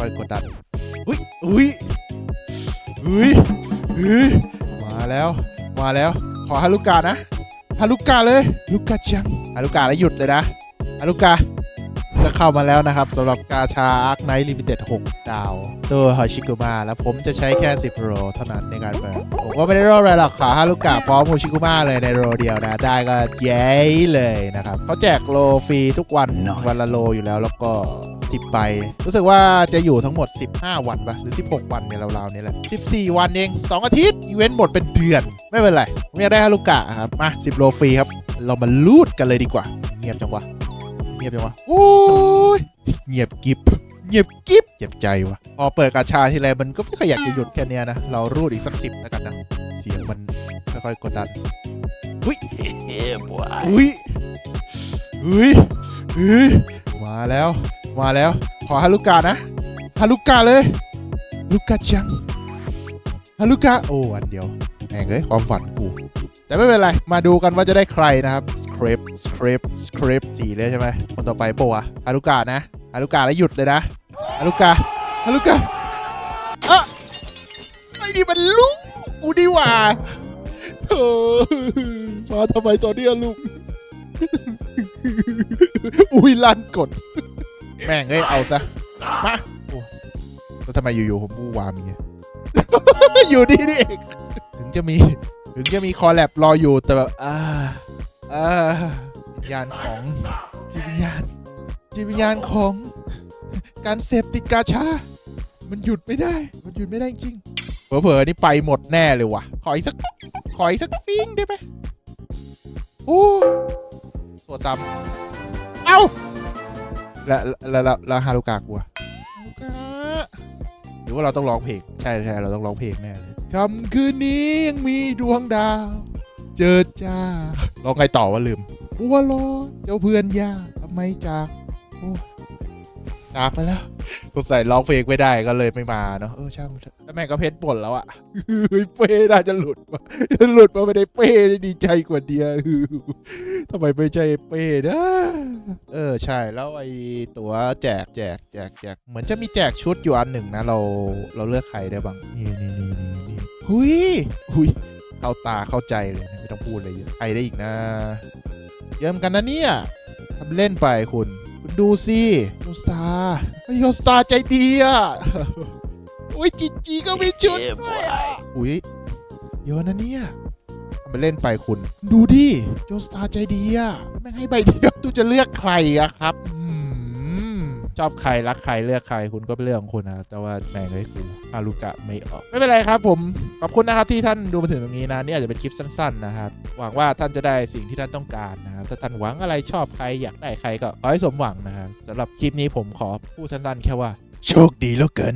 ค่อยๆกดดันอุ้ยอุ้ยอุ้ยอุ้ยมาแล้ว มาแล้ว ขอฮารุกานะฮารุกาเลยลูกาจังฮารุกาแล้วหยุดเลยนะฮารุกาจะเข้ามาแล้วนะครับสำหรับกาชาอาร์คไนท์ลิมิเต็ด6ดาวตัวฮาชิกุมะแล้วผมจะใช้แค่ 10 โรเท่านั้นในการเปิดผมก็ไม่ได้รอบอะไรหรอกขอฮารุกะพร้อมโฮชิกุมะเลยในโรเดียวนะ ได้ก็เย้เลยนะครับเขาแจกโลฟรีทุกวันวันละโลอยู่แล้วแล้วก็ 10 ใบ รู้สึกว่าจะอยู่ทั้งหมด 15 วันปะหรือ 16 วันเนี่ยราวๆเนี่ยแหละ 14 วันเอง 2 อาทิตย์อีเวนต์หมดเป็นเดือน ไม่เป็นไรผมอยากได้ฮารุกะครับ มา 10 โลฟรีครับ เรามาลูดกันเลยดีกว่า เงียบจังวะ เงียบจังวะโอ้ยเงียบกิบเงียบกิบเจ็บใจวะพอเปิดกาชาทีไรมันก็ไม่ค่อยอยากจะหยุดแค่เนี้ยนะ เรารูดอีกสักสิบแล้วกันนะ เสียงมันค่อยๆกดดัน Yeah, boy. อุ้ยอุ้ยอุ้ยมาแล้ว มาแล้ว ขอฮารุกานะฮารุกาเลยลูกาจังฮารุกาโอ้อันเดียวแม่งเอ้ยความฝันกูแต่ไม่เป็นไร มาดูกันว่าจะได้ใครนะครับสคริปต์สคริปต์สคริปต์สี่เลยใช่ไหมคนต่อไปโปะวฮารุกานะฮารุกาแล้วหยุดเลยนะฮารุกาฮารุกาอะไอ้นี่มันลูกกูดีว่าเออมาทำไมตอนนี้ลูก อุ้ยลั่นกด แม่งเอ้ยเอาซะมาโอ้แล้วทำไมอยู่ๆผมบูวามี อยู่นี่นี่เองถึงจะมี ถึงจะมีคอแลบรออยู่แต่แบบอ่าอ่าวิญญาณของจิตวิญญาณจิตวิญญาณของการเสพติดกาชา มันหยุดไม่ได้ มันหยุดไม่ได้จริงเผลอๆนี่ไปหมดแน่เลยว่ะ ขออีกสัก ขออีกสักฟิงได้ไหมโอ้สวดซ้ำ แล้วแล้วแล้วแล้วฮารุกากลัวฮารุกะหรือว่าเราต้องร้องเพลงใช่ใช่เราต้องร้องเพลงแน่เลยคำคืนนี้ยังมีดวงดาว เจิดจ้าร้องไงต่อวะลืมบัวลอยเจ้าเพื่อนยากทำไมจากโอ้ จากไปแล้วสงสัยร้องเพลงไม่ได้ก็เลยไม่มาเนาะเออช่างแล้วแม่งก็เพชรบ่นแล้วอะเฮ้ยเป้น่าจะหลุดมาหลุดมาไม่ได้เป้ด้ดีใจกว่าเดียวทำไมไม่ใช่เป้นะเออใช่แล้วไอ้ตัวแจกแจกแจกแจกเหมือนจะมีแจกชุดอยู่อันหนึ่งนะเราเราเลือกใครได้บ้างนี่นี่นี่นี่นี่หุยหุยเข้าตาเข้าใจเลยไม่ต้องพูดอะไรเยอะใครได้อีกนะ เยอะเหมือนกันนะเนี่ยทำเล่นไปคุณ ดูสิโยสตาร์โยสตาร์ใจดีอะโอ้ยจีจีก็มีชุด Yeah, ด้วย boy. อะอุ้ยเยอะนะเนี่ยทำไปเล่นไปคุณ ดูดิโยสตาร์ใจดีอะแม่งให้ใบเดียวตูจะเลือกใครอะครับอืมชอบใครรักใครเลือกใครคุณก็เป็นเรื่องของคุณนะแต่ว่าแม่งเลยกูฮารุกะไม่ออก ไม่เป็นไรครับผม ขอบคุณนะครับที่ท่านดูมาถึงตรงนี้นะนี่อาจจะเป็นคลิปสั้นๆนะครับหวังว่าท่านจะได้สิ่งที่ท่านต้องการนะครับถ้าท่านหวังอะไรชอบใครอยากได้ใครก็ขอให้สมหวังนะครับสำหรับคลิปนี้ผมขอพูดสั้นๆ แค่ว่า โชคดีแล้วกัน